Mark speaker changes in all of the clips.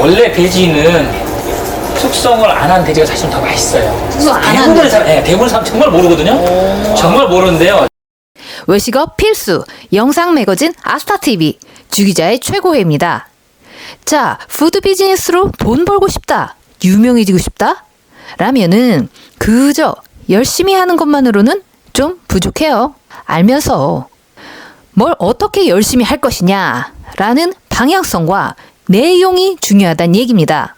Speaker 1: 원래 돼지는 숙성을 안 한 돼지가 사실 더 맛있어요.
Speaker 2: 숙성 안 한
Speaker 1: 대부분의
Speaker 2: 돼지?
Speaker 1: 사람, 예, 대부분 사람 정말 모르거든요. 정말 모르는데요.
Speaker 2: 외식업 필수 영상 매거진 아스타TV 주기자의 최고회입니다. 자, 푸드 비즈니스로 돈 벌고 싶다, 유명해지고 싶다? 라면은 그저 열심히 하는 것만으로는 좀 부족해요. 알면서 뭘 어떻게 열심히 할 것이냐 라는 방향성과 내용이 중요하다는 얘기입니다.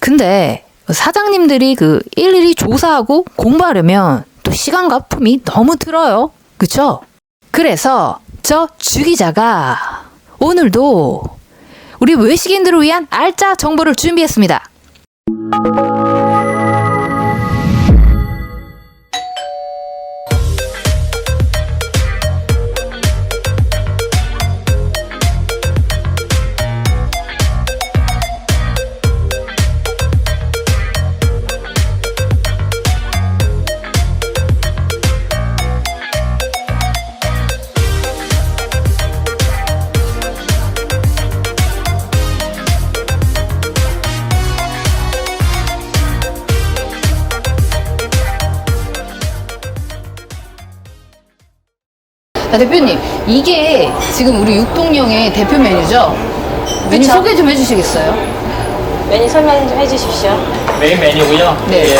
Speaker 2: 근데 사장님들이 그 일일이 조사하고 공부하려면 또 시간과 품이 너무 들어요. 그쵸? 그래서 저 주기자가 오늘도 우리 외식인들을 위한 알짜 정보를 준비했습니다. 자, 대표님, 이게 지금 우리 육동령의 대표 메뉴죠? 메뉴
Speaker 3: 그쵸.
Speaker 2: 소개 좀 해주시겠어요?
Speaker 3: 메뉴 설명 좀 해주십시오.
Speaker 1: 메인 메뉴고요.
Speaker 2: 네.
Speaker 1: 예,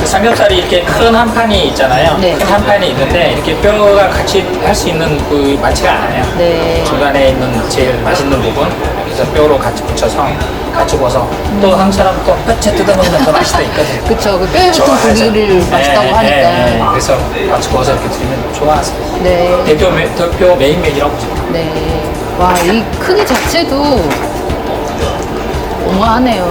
Speaker 1: 그 삼겹살이 이렇게 큰 한 판이 있잖아요.
Speaker 2: 네.
Speaker 1: 큰 한 판이 있는데 이렇게 뼈가 같이 할 수 있는 그 많지가 않아요.
Speaker 2: 네.
Speaker 1: 중간에 있는 제일 맛있는 부분 그래서 뼈로 같이 붙여서 같이 구워서 또 한국 사람 또 뼈채 뜯어먹는 더 맛이 더 있거든요.
Speaker 2: 그쵸. 그 뼈에 붙은
Speaker 1: 좋아해서.
Speaker 2: 고기를 맛있다고
Speaker 1: 네,
Speaker 2: 하니까.
Speaker 1: 네, 네. 그래서 같이 구워서 이렇게 드리면 좋아하세요.
Speaker 2: 네.
Speaker 1: 대표, 메, 대표 메인 메뉴라고 보시면 돼요.
Speaker 2: 네. 와, 이 크기 자체도 어마하네요.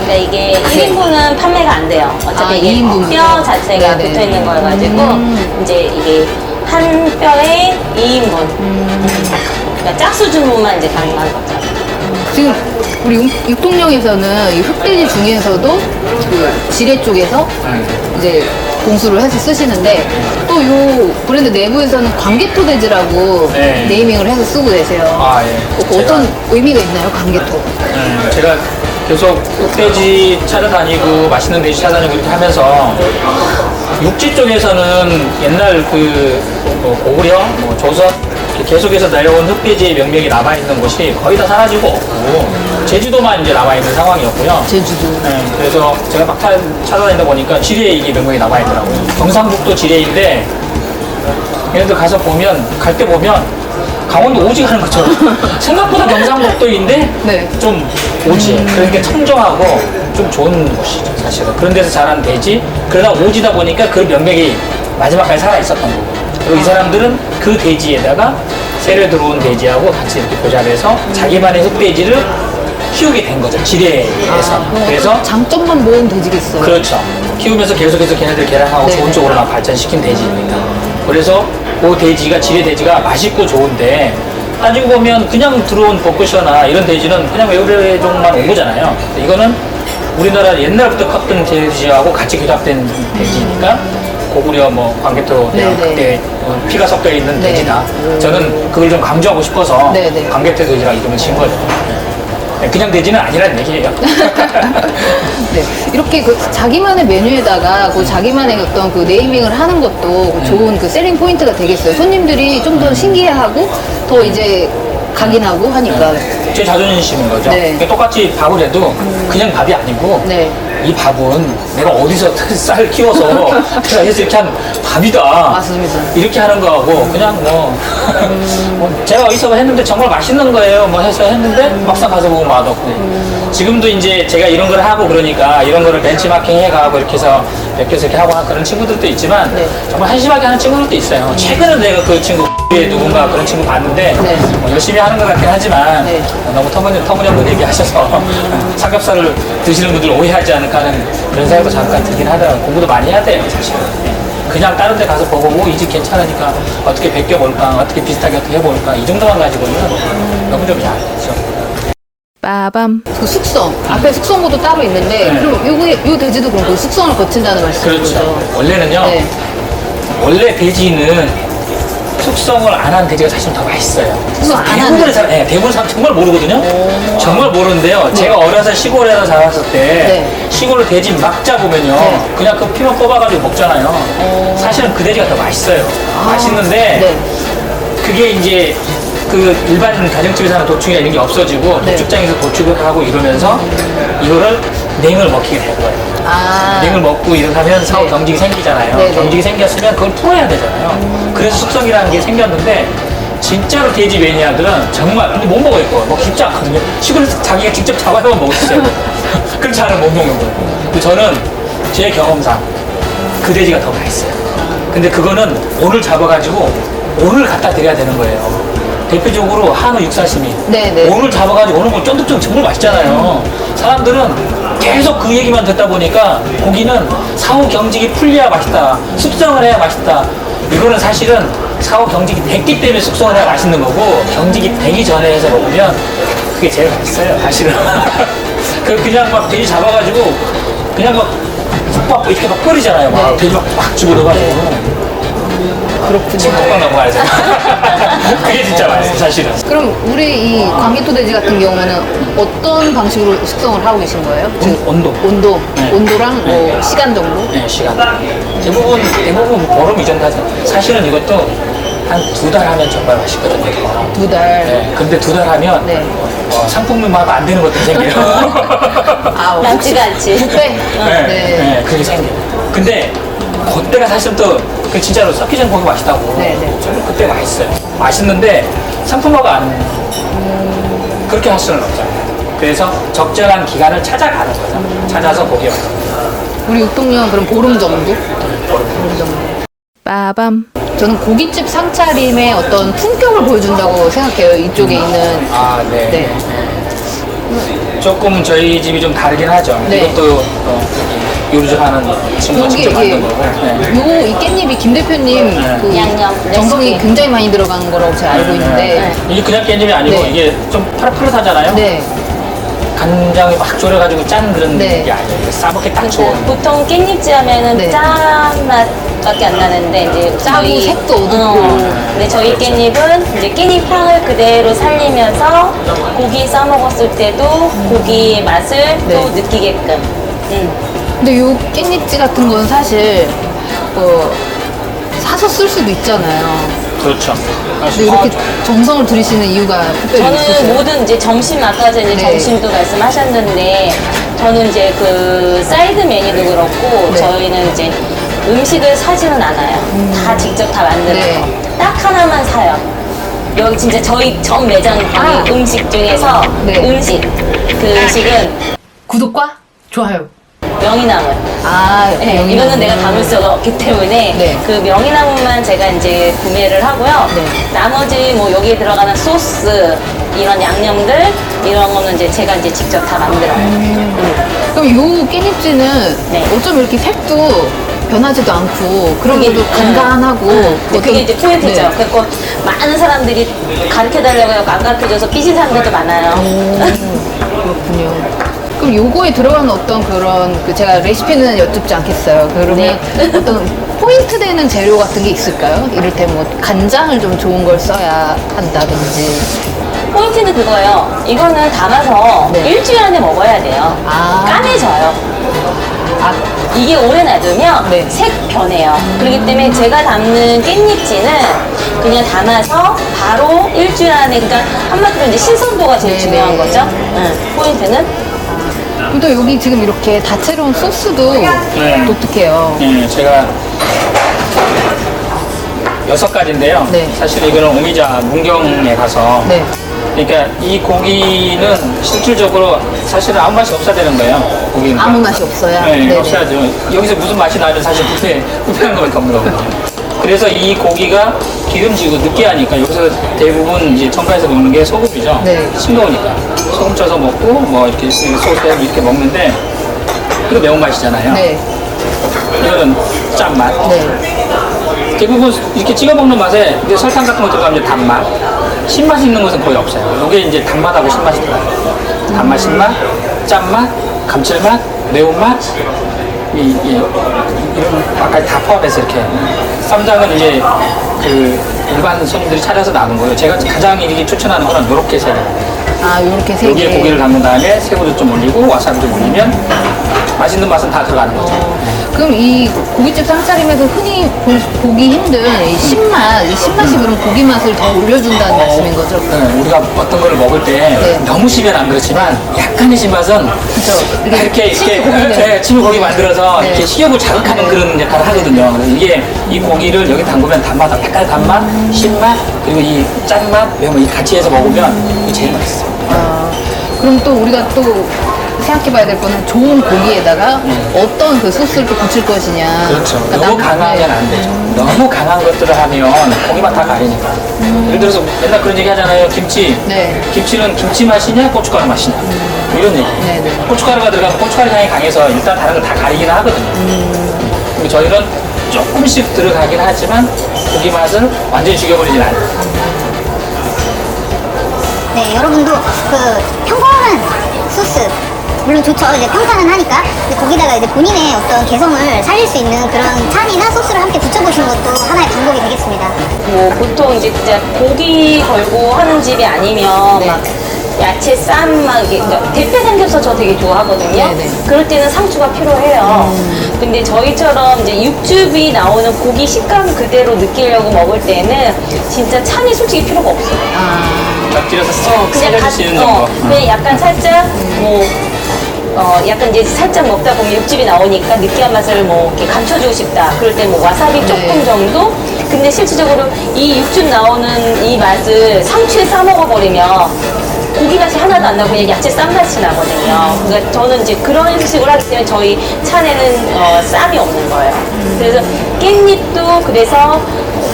Speaker 3: 근데 이게 1인분은 판매가 안 돼요. 어차피
Speaker 2: 아,
Speaker 3: 이게
Speaker 2: 2인분 부터?
Speaker 3: 뼈 자체가
Speaker 2: 네네.
Speaker 3: 붙어 있는 거여가지고
Speaker 2: 음.
Speaker 3: 이제 이게 한 뼈에 2인분.
Speaker 2: 음.
Speaker 3: 그러니까 짝수 주문만 이제 가능한 거죠.
Speaker 2: 지금 우리 육- 육동령에서는 이 흑돼지 중에서도 그 지뢰 쪽에서 이제 공수를 해서 쓰시는데 또 요 브랜드 내부에서는 광개토 돼지라고
Speaker 1: 네.
Speaker 2: 네이밍을 해서 쓰고 계세요.
Speaker 1: 아, 예.
Speaker 2: 어, 어떤 의미가 있나요, 광개토?
Speaker 1: 음, 제가 계속 흑돼지 찾아다니고 맛있는 돼지 찾아다니고 이렇게 하면서 육지 쪽에서는 옛날 그 뭐, 고구려, 뭐 조선 계속해서 내려온 흑돼지의 명맥이 남아있는 곳이 거의 다 사라지고 없고 제주도만 이제 남아있는 상황이었고요.
Speaker 2: 제주도.
Speaker 1: 네, 그래서 제가 막 타- 찾아다니다 보니까 지뢰 이게 명맥이 남아있더라고요. 경상북도 지뢰인데 얘네들 가서 보면 갈 때 보면 강원도 오지 가는 것처럼 생각보다 경상북도인데
Speaker 2: 네.
Speaker 1: 좀 오지 그러니까 청정하고 좀 좋은 곳이죠 사실은 그런 데서 자란 돼지 그러다 오지다 보니까 그 명맥이 마지막까지 살아 있었던 거고 그리고 이 사람들은 그 돼지에다가 새로 들어온 돼지하고 같이 이렇게 교잡해서 자기만의 흑돼지를 키우게 된 거죠 지뢰에서
Speaker 2: 아,
Speaker 1: 그래서
Speaker 2: 장점만 모은 돼지겠어요.
Speaker 1: 그렇죠. 키우면서 계속해서 걔네들 개량하고
Speaker 2: 네네.
Speaker 1: 좋은 쪽으로만 발전시킨 돼지입니다. 그래서 그 돼지가 지뢰 돼지가 맛있고 좋은데 따지고 보면 그냥 들어온 버크셔나 이런 돼지는 그냥 외래종만 온 거잖아요. 근데 이거는 우리나라 옛날부터 컸던 돼지하고 같이 교잡된 돼지니까 고구려 뭐 광개토
Speaker 2: 네네.
Speaker 1: 그때 어, 피가 섞여 있는
Speaker 2: 네.
Speaker 1: 돼지다. 저는 그걸 좀 강조하고 싶어서
Speaker 2: 네네.
Speaker 1: 광개토 돼지라고 이름을 지은 거죠. 네, 그냥 돼지는 아니라는 얘기예요.
Speaker 2: 네. 이렇게 그 자기만의 메뉴에다가 그 자기만의 어떤 그 네이밍을 하는 것도 그 좋은 그 셀링 포인트가 되겠어요. 손님들이 좀 더 신기해하고 더 이제 각인하고 하니까.
Speaker 1: 제 자존심인 거죠.
Speaker 2: 네.
Speaker 1: 그러니까 똑같이 밥을 해도 그냥 밥이 아니고
Speaker 2: 네.
Speaker 1: 이 밥은 내가 어디서 쌀 키워서 해서 이렇게 한 밥이다.
Speaker 2: 맞습니다.
Speaker 1: 이렇게 하는 거하고 그냥 뭐, 뭐 제가 어디서 했는데 정말 맛있는 거예요. 뭐 해서 했는데 막상 가서 보면 맛없고. 지금도 이제 제가 이런 걸 하고 그러니까 이런 거를 벤치마킹 해가고 이렇게 해서 몇개서 이렇게 하고 그런 친구들도 있지만
Speaker 2: 네.
Speaker 1: 정말 한심하게 하는 친구들도 있어요. 최근에 내가 그 친구 에 누군가 그런 친구 봤는데
Speaker 2: 네.
Speaker 1: 뭐 열심히 하는 것 같긴 하지만
Speaker 2: 네.
Speaker 1: 너무 터무니, 터무니없는 얘기하셔서 삼겹살을 드시는 분들 오해하지 않을까 하는 그런 생각도 잠깐 들긴 하더라고요. 공부도 많이 해야 돼요, 사실은. 네. 그냥 다른 데 가서 보고 오, 이 집 괜찮으니까 어떻게 베껴볼까, 어떻게 비슷하게 어떻게 해볼까 이 정도만 가지고는 너무 좀 야하죠.
Speaker 2: 빠밤. 그 숙성. 앞에 숙성고도 따로 있는데,
Speaker 1: 네.
Speaker 2: 그럼 요거, 요 돼지도 그럼 그 숙성을 거친다는 말씀이죠?
Speaker 1: 그렇죠. 원래는요,
Speaker 2: 네.
Speaker 1: 원래 돼지는 숙성을 안 한 돼지가 사실 더 맛있어요.
Speaker 2: 숙성 안 한
Speaker 1: 대부분의
Speaker 2: 돼지?
Speaker 1: 사람, 네, 대부분 사람 정말 모르거든요. 정말 모르는데요. 제가 어려서 시골에서 자랐을 때
Speaker 2: 네.
Speaker 1: 시골로 돼지 막 잡으면요.
Speaker 2: 네.
Speaker 1: 그냥 그 피만 뽑아가지고 먹잖아요. 사실은 그 돼지가 더 맛있어요. 맛있는데
Speaker 2: 네.
Speaker 1: 그게 이제 그 일반 가정집에서 하는 도축이나 이런 게 없어지고
Speaker 2: 네.
Speaker 1: 도축장에서 도축을 하고 이러면서 이거를 냉을 먹히게 된 거예요.
Speaker 2: 아.
Speaker 1: 냉을 먹고 이렇게 하면 사후
Speaker 2: 네.
Speaker 1: 경직이 생기잖아요.
Speaker 2: 네, 네.
Speaker 1: 경직이 생겼으면 그걸 풀어야 되잖아요. 그래서 숙성이라는 게 생겼는데 진짜로 돼지 매니아들은 정말 근데 못 먹어요. 그거. 먹기 쉽지 않거든요. 시골에서 자기가 직접 잡아야만 먹을 수 있어요. 그럼 잘은 못 먹는 거예요. 근데 저는 제 경험상 그 돼지가 더 맛있어요. 근데 그거는 오늘 잡아가지고 오늘 갖다 드려야 되는 거예요. 대표적으로 한우 육사시미.
Speaker 2: 네, 네.
Speaker 1: 오늘 잡아가지고 오늘 뭐 쫀득쫀득 정말 맛있잖아요. 사람들은 계속 그 얘기만 듣다 보니까 고기는 사후 경직이 풀려야 맛있다. 숙성을 해야 맛있다. 이거는 사실은 사후 경직이 됐기 때문에 숙성을 해야 맛있는 거고 경직이 되기 전에 해서 먹으면 그게 제일 맛있어요. 사실은. 그 그냥 막 돼지 잡아가지고 그냥 막 푹밥 이렇게 막 끓이잖아요. 막
Speaker 2: 네.
Speaker 1: 돼지 막, 막 집어넣어가지고.
Speaker 2: 그렇군요.
Speaker 1: 침통만 넘어가야 돼. 그게 진짜 맛있어, 사실은.
Speaker 2: 그럼 우리 이 광개토 돼지 같은 경우는 어떤 방식으로 숙성을 하고 계신 거예요? 즉,
Speaker 1: 온도.
Speaker 2: 온도,
Speaker 1: 네.
Speaker 2: 온도랑 뭐
Speaker 1: 네.
Speaker 2: 시간 정도?
Speaker 1: 네, 시간. 대부분, 대부분 보름 이 정도 하죠. 사실은 이것도 한 두 달 하면 정말 맛있거든요.
Speaker 2: 두 달.
Speaker 1: 네, 근데 두 달 하면
Speaker 2: 네.
Speaker 1: 어, 상품명만 안 되는 것도 생겨요.
Speaker 2: 아,
Speaker 3: 남지가 않지.
Speaker 2: 붓배.
Speaker 1: 네,
Speaker 2: 네.
Speaker 1: 네, 그게 생겨요. 근데 그때가 사실 또 그 진짜로 썩기 전 고기 맛있다고.
Speaker 2: 네, 네.
Speaker 1: 저는 그때 맛있어요. 맛있는데 상품화가 안 그렇게 할 수는 없잖아요. 그래서 적절한 기간을 찾아가는 거죠. 찾아서 고기 맛.
Speaker 2: 우리 육동면 그럼 보름 정도? 보름 정도.
Speaker 4: 빠밤.
Speaker 2: 저는 고깃집 상차림의 어떤 품격을 보여준다고 생각해요. 이쪽에 있는.
Speaker 1: 아, 네.
Speaker 2: 네.
Speaker 1: 조금 저희 집이 좀 다르긴 하죠.
Speaker 2: 네.
Speaker 1: 이것도 어, 요리를 하는 친구가
Speaker 2: 여기
Speaker 1: 직접
Speaker 2: 이게
Speaker 1: 만든 거고. 네.
Speaker 2: 요거 이 깻잎이 김 대표님 그
Speaker 3: 양념
Speaker 2: 정성이. 굉장히 많이 들어간 거라고 제가 알고 있는데
Speaker 1: 이게 그냥 깻잎이 아니고
Speaker 2: 네.
Speaker 1: 이게 좀 파릇파릇하잖아요.
Speaker 2: 네.
Speaker 1: 간장이 막 졸여가지고 짠 그런
Speaker 2: 네.
Speaker 1: 게 아니에요. 싸먹기 딱 좋은.
Speaker 3: 그러니까 보통 깻잎지 하면은
Speaker 2: 네.
Speaker 3: 짠 맛밖에 안 나는데 이제
Speaker 2: 짜고
Speaker 3: 저희-
Speaker 2: 색도 어둡고.
Speaker 3: 어, 근데 저희 깻잎은 이제 깻잎 향을 그대로 살리면서 고기 싸 먹었을 때도 고기의 맛을 또
Speaker 2: 네.
Speaker 3: 느끼게끔. 음.
Speaker 2: 근데 요 깻잎지 같은 건 사실 뭐 사서 쓸 수도 있잖아요.
Speaker 1: 그렇죠.
Speaker 2: 근데 이렇게 정성을 들이시는 이유가 특별히
Speaker 3: 저는
Speaker 2: 있으세요?
Speaker 3: 모든 이제 점심 아까 전에
Speaker 2: 네.
Speaker 3: 점심도 말씀하셨는데 저는 이제 그 사이드 메뉴도 그렇고
Speaker 2: 네.
Speaker 3: 저희는 이제 음식을 사지는 않아요. 다 직접 다 만들어요.
Speaker 2: 네.
Speaker 3: 딱 하나만 사요. 여기 진짜 저희 전 매장
Speaker 2: 아.
Speaker 3: 음식 중에서
Speaker 2: 네.
Speaker 3: 음식 그 음식은
Speaker 2: 구독과 좋아요.
Speaker 3: 명이나물.
Speaker 2: 아,
Speaker 3: 네,
Speaker 2: 여기
Speaker 3: 이거는 내가 담을 수가 없기 때문에
Speaker 2: 네.
Speaker 3: 그 명이나물만 제가 이제 구매를 하고요.
Speaker 2: 네.
Speaker 3: 나머지 뭐 여기에 들어가는 소스 이런 양념들 이런 거는 이제 제가 이제 직접 다 만들어요.
Speaker 2: 그럼 요 깻잎지는
Speaker 3: 네.
Speaker 2: 어쩜 이렇게 색도 변하지도 않고 그런
Speaker 3: 그게,
Speaker 2: 것도 간간하고
Speaker 3: 응,
Speaker 2: 어떤-
Speaker 3: 그게 이제 포인트죠.
Speaker 2: 네.
Speaker 3: 그래서 많은 사람들이 가르쳐 달라고 해서 안 가르쳐줘서 삐진 사람들도 많아요.
Speaker 2: 그렇군요. 그럼 요거에 들어가는 어떤 그런 그 제가 레시피는 여쭙지 않겠어요. 그러면
Speaker 3: 네.
Speaker 2: 어떤 포인트 되는 재료 같은 게 있을까요? 이를테면 뭐 간장을 좀 좋은 걸 써야 한다든지.
Speaker 3: 포인트는 그거예요. 이거는 담아서
Speaker 2: 네.
Speaker 3: 일주일 안에 먹어야 돼요.
Speaker 2: 아.
Speaker 3: 까매져요.
Speaker 2: 아,
Speaker 3: 이게 오래 놔두면
Speaker 2: 네.
Speaker 3: 색 변해요. 그렇기 때문에 제가 담는 깻잎지는 그냥 담아서 바로 일주일 안에 그러니까 한마디로 이제 신선도가 제일
Speaker 2: 네,
Speaker 3: 중요한
Speaker 2: 네.
Speaker 3: 거죠. 응. 포인트는
Speaker 2: 또 여기 지금 이렇게 다채로운 소스도
Speaker 1: 네.
Speaker 2: 독특해요.
Speaker 1: 네, 제가 여섯 가지인데요.
Speaker 2: 네.
Speaker 1: 사실 이거는 오미자 문경에 가서
Speaker 2: 네.
Speaker 1: 그러니까 이 고기는 실질적으로 사실은 아무 맛이 없어야 되는 거예요. 고기는
Speaker 2: 아무 맛이 없어야?
Speaker 1: 네,
Speaker 2: 네네.
Speaker 1: 없어야죠. 여기서 무슨 맛이 나면 사실 불편 불편한 것밖에 없는 거거든요. 그래서 이 고기가 기름지고 느끼하니까 여기서 대부분 이제 청가에서 먹는 게 소금이죠.
Speaker 2: 네.
Speaker 1: 싱거우니까 소금 쳐서 먹고 뭐 이렇게 소스에 이렇게 먹는데 그 매운 맛이잖아요.
Speaker 2: 네.
Speaker 1: 이거는 짠 맛.
Speaker 2: 네.
Speaker 1: 대부분 이렇게 찍어 먹는 맛에 이제 설탕 같은 거 들어가면 이제 단맛, 신맛이 있는 것은 거의 없어요. 이게 이제 단맛하고 신맛이 들어가요. 단맛, 신맛, 짠맛, 감칠맛, 매운맛, 이, 이, 이런 맛까지 다 포함해서 이렇게 쌈장은 이제 그 일반 손님들이 차려서 나눈 거예요. 제가 가장 이렇게 추천하는 거는 이렇게 세 개.
Speaker 2: 아, 요렇게 세
Speaker 1: 여기에
Speaker 2: 개.
Speaker 1: 고기를 담근 다음에 새우도 좀 올리고 와사비 좀 올리면 맛있는 맛은 다 들어가는 거죠.
Speaker 2: 그럼 이 고깃집 쌍짜림에서 흔히 보- 보기 힘든 이 신맛, 이 신맛이 그럼 고기 맛을 더 올려준다는 말씀인 거죠?
Speaker 1: 네, 우리가 어떤 거를 먹을 때
Speaker 2: 네.
Speaker 1: 너무 시면 안 그렇지만 약간의 신맛은
Speaker 2: 이게
Speaker 1: 이렇게
Speaker 2: 침이
Speaker 1: 이렇게
Speaker 2: 고기, 네.
Speaker 1: 네, 침을 고기 만들어서
Speaker 2: 네.
Speaker 1: 이렇게 식욕을 자극하는 그런 역할을 하거든요. 그래서 이게 이 고기를 여기 담그면 단맛, 약간 단맛, 신맛 그리고 이 짠맛, 매운맛 이 같이 해서 먹으면 이게 제일 맛있어요.
Speaker 2: 아, 그럼 또 우리가 또 생각해봐야 될 거는 좋은 고기에다가 어떤 그 소스를 또 붙일 것이냐.
Speaker 1: 그렇죠.
Speaker 2: 그러니까
Speaker 1: 너무
Speaker 2: 남-
Speaker 1: 강하면 안 되죠. 너무 강한 것들을 하면 고기만 다 가리니까. 예를 들어서 맨날 그런 얘기 하잖아요. 김치.
Speaker 2: 네.
Speaker 1: 김치는 김치 맛이냐 고춧가루 맛이냐. 뭐 이런 얘기.
Speaker 2: 네, 네.
Speaker 1: 고춧가루가 들어가면 고춧가루 향이 강해서 일단 다른 거다 가리긴 하거든요. 근데 저희는 조금씩 들어가긴 하지만 고기 맛을 완전히 죽여버리진 않아요.
Speaker 4: 네, 여러분도 그 평범한 소스 물론 좋죠. 이제 평탄은 하니까 근데 거기다가 이제 본인의 어떤 개성을 살릴 수 있는 그런 찬이나 소스를 함께 붙여보시는 것도 하나의 방법이 되겠습니다.
Speaker 3: 뭐 보통 이제 진짜 고기 걸고 하는 집이 아니면
Speaker 2: 네.
Speaker 3: 막 야채 쌈 막 이게 그러니까 대패 삼겹살 저 되게 좋아하거든요.
Speaker 2: 네, 네.
Speaker 3: 그럴 때는 상추가 필요해요. 근데 저희처럼 이제 육즙이 나오는 고기 식감 그대로 느끼려고 먹을 때는 진짜 찬이 솔직히 필요가 없어요.
Speaker 1: 곁들여서
Speaker 3: 어,
Speaker 1: 세-
Speaker 3: 그냥
Speaker 1: 살릴 수 있는
Speaker 3: 가- 어,
Speaker 1: 정도.
Speaker 3: 그냥 약간 살짝 뭐 어, 약간 이제 살짝 먹다 보면 육즙이 나오니까 느끼한 맛을 뭐 이렇게 감춰주고 싶다. 그럴 때 뭐 와사비 조금
Speaker 2: 네.
Speaker 3: 정도? 근데 실질적으로 이 육즙 나오는 이 맛을 상추에 싸 먹어 버리면 고기 맛이 하나도 안 나고 그냥 야채 쌈맛이 나거든요. 그러니까 저는 이제 그런 식으로 하기 때문에 저희 찬에는 어, 쌈이 없는 거예요. 그래서 깻잎도 그래서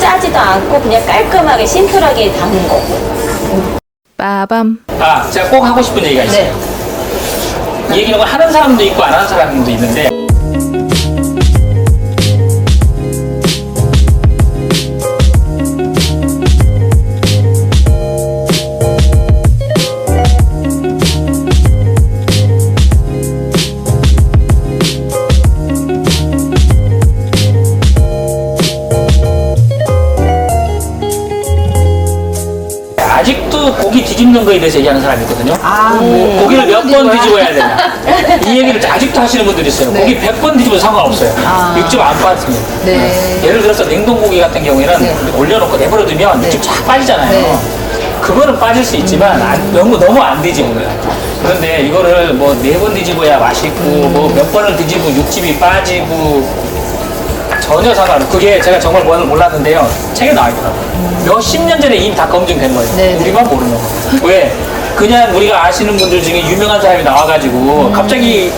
Speaker 3: 짜지도 않고 그냥 깔끔하게 심플하게 담은 거고.
Speaker 2: 빠밤.
Speaker 1: 아, 제가 꼭 하고 싶은 얘기가 있어요.
Speaker 2: 네.
Speaker 1: 이 얘기는 하는 사람도 있고 안 하는 사람도 있는데 뒤집는 거에 대해서 얘기하는 사람이 있거든요.
Speaker 2: 아,
Speaker 1: 뭐 고기를 몇 번 뒤집어야? 되냐. 이 얘기를 아직도 하시는 분들이 있어요.
Speaker 2: 네.
Speaker 1: 고기 100번 뒤집어도 상관없어요.
Speaker 2: 아.
Speaker 1: 육즙 안 빠집니다.
Speaker 2: 네.
Speaker 1: 예를 들어서 냉동고기 같은 경우에는
Speaker 2: 네.
Speaker 1: 올려놓고 내버려두면
Speaker 2: 네.
Speaker 1: 육즙 쫙 빠지잖아요.
Speaker 2: 네.
Speaker 1: 그거는 빠질 수 있지만 안- 너무 너무 안 뒤집어요. 그런데 이거를 뭐 네 번 뒤집어야 맛있고 뭐 몇 번을 뒤집으면 육즙이 빠지고 전혀 상관. 그게 제가 정말 뭘 몰랐는데요. 책에 나와 있더라고요. 몇십 년 전에 이미 다 검증된 거예요.
Speaker 2: 네.
Speaker 1: 우리만 모르는 거. 왜? 그냥 우리가 아시는 분들 중에 유명한 사람이 나와가지고 갑자기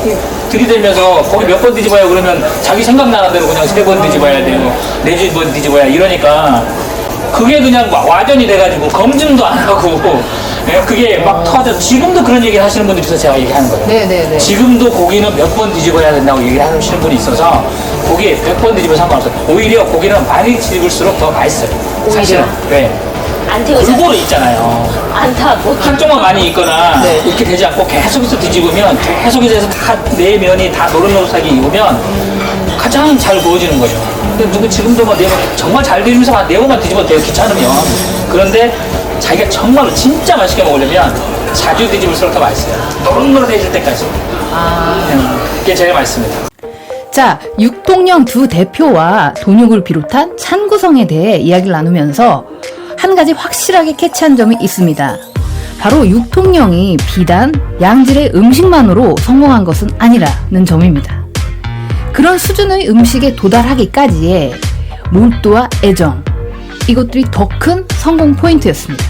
Speaker 1: 들이대면서 거기 몇 번 뒤집어야 그러면 자기 생각나는 대로 그냥 세 번 뒤집어야 돼요. 네번 뒤집어야 이러니까 그게 그냥 와- 와전이 돼가지고 검증도 안 하고 예, 그게 막 터져. 지금도 그런 얘기를 하시는 분들이 있어서 제가 얘기하는 거예요.
Speaker 2: 네, 네, 네.
Speaker 1: 지금도 고기는 몇 번 뒤집어야 된다고 얘기하시는 분이 있어서 고기 100번 뒤집어 상관없어요. 오히려 고기는 많이 뒤집을수록 더 맛있어요. 사실은. 네.
Speaker 3: 안 태우죠?
Speaker 1: 골고루 있잖아요.
Speaker 3: 안 타고.
Speaker 1: 한쪽만 많이 있거나
Speaker 2: 네.
Speaker 1: 이렇게 되지 않고 계속해서 뒤집으면 계속해서 해서 다내 면이 다 노릇노릇하게 익으면 가장 잘 구워지는 거죠. 근데 누구 지금도 뭐 네번 정말 잘 뒤집으면서 한네 번만 뒤집어도 돼요. 귀찮으면. 그런데 자기가 정말로 진짜 맛있게 먹으려면 자주 뒤집을수록 더 맛있어요. 노릇노릇해질 때까지. 음, 그게 제일 맛있습니다.
Speaker 2: 자, 육동령 두 대표와 돈육을 비롯한 찬 구성에 대해 이야기를 나누면서 한 가지 확실하게 캐치한 점이 있습니다. 바로 육통령이 비단 양질의 음식만으로 성공한 것은 아니라는 점입니다. 그런 수준의 음식에 도달하기까지의 몰두와 애정, 이것들이 더 큰 성공 포인트였습니다.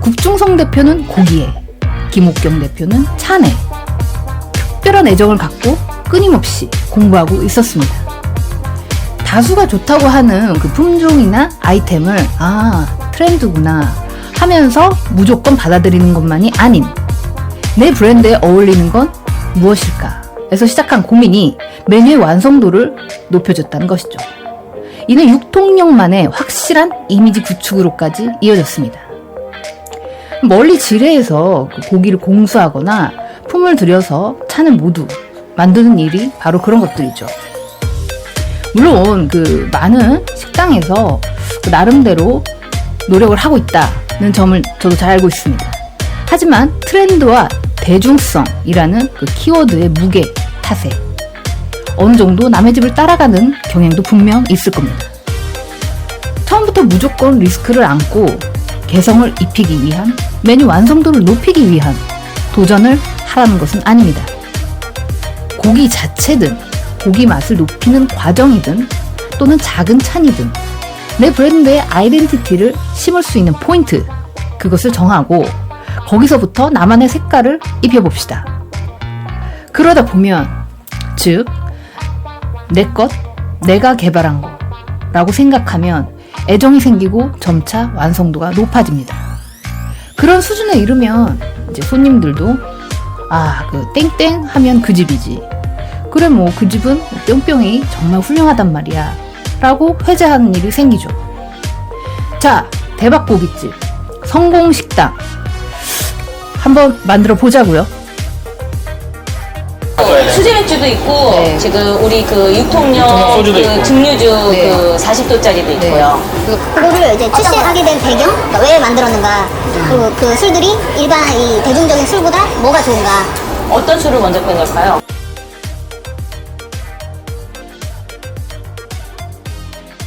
Speaker 2: 국중성 대표는 고기에, 김옥경 대표는 찬에, 특별한 애정을 갖고 끊임없이 공부하고 있었습니다. 다수가 좋다고 하는 그 품종이나 아이템을 아 트렌드구나 하면서 무조건 받아들이는 것만이 아닌 내 브랜드에 어울리는 건 무엇일까? 에서 시작한 고민이 메뉴의 완성도를 높여줬다는 것이죠. 이는 육통령만의 확실한 이미지 구축으로까지 이어졌습니다. 멀리 지뢰에서 그 고기를 공수하거나 품을 들여서 찬을 모두 만드는 일이 바로 그런 것들이죠. 물론 그 많은 식당에서 그 나름대로 노력을 하고 있다는 점을 저도 잘 알고 있습니다. 하지만 트렌드와 대중성이라는 그 키워드의 무게 탓에 어느 정도 남의 집을 따라가는 경향도 분명 있을 겁니다. 처음부터 무조건 리스크를 안고 개성을 입히기 위한 메뉴 완성도를 높이기 위한 도전을 하라는 것은 아닙니다. 고기 자체든 고기 맛을 높이는 과정이든 또는 작은 찬이든 내 브랜드의 아이덴티티를 심을 수 있는 포인트 그것을 정하고 거기서부터 나만의 색깔을 입혀봅시다. 그러다 보면 즉 내 것, 내가 개발한 거 라고 생각하면 애정이 생기고 점차 완성도가 높아집니다. 그런 수준에 이르면 이제 손님들도 아, 그 땡땡 하면 그 집이지. 그래 뭐 그 집은 뿅뿅이 정말 훌륭하단 말이야. 라고 회자하는 일이 생기죠. 자, 대박 고깃집, 성공 식당 한번 만들어 보자고요.
Speaker 3: 수제 맥주도 있고
Speaker 2: 네.
Speaker 3: 지금 우리 그 유통용
Speaker 1: 소주도
Speaker 3: 그
Speaker 1: 있고.
Speaker 3: 증류주
Speaker 2: 네.
Speaker 3: 그 40도짜리도 있고요.
Speaker 4: 그거를 이제 출시하게 된 배경, 그러니까 왜 만들었는가, 그리고 그 술들이 일반 이 대중적인 술보다 뭐가 좋은가,
Speaker 3: 어떤 술을 먼저 뺀 걸까요?